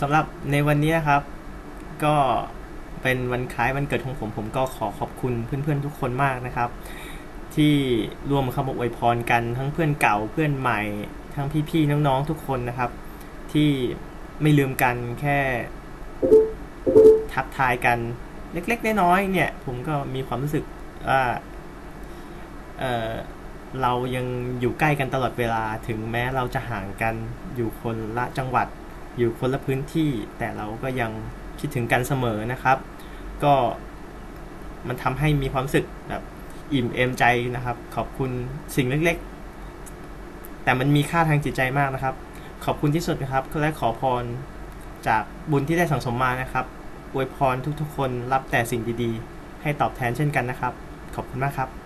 สำหรับในวันนี้นะครับ ก็เป็นวันคล้ายวันเกิดของผม ผมก็ขอขอบคุณเพื่อนๆทุกคนมากนะครับ ที่ร่วมคำอวยพรกันทั้งเพื่อนเก่าเพื่อนใหม่ ทั้งพี่ๆน้องๆทุกคนนะครับ ที่ไม่ลืมกันแค่ทักทายกันเล็กๆน้อยๆเนี่ย ผมก็มีความรู้สึกว่าเออ เรายังอยู่ใกล้กันตลอดเวลาถึงแม้เราจะห่างกันอยู่คนละจังหวัด อยู่คนละพื้นที่ แต่เราก็ยังคิดถึงกันเสมอนะครับ ก็มันทำให้มีความรู้สึกแบบอิ่มเอมใจนะครับ ขอบคุณสิ่งเล็กๆ แต่มันมีค่าทางจิตใจมากนะครับ ขอบคุณที่สุดนะครับและขอพรจากบุญที่ได้สั่งสมมานะครับอวยพรทุกๆ คนรับแต่สิ่งดีๆ ให้ตอบแทนเช่นกันนะครับ ขอบคุณมากครับ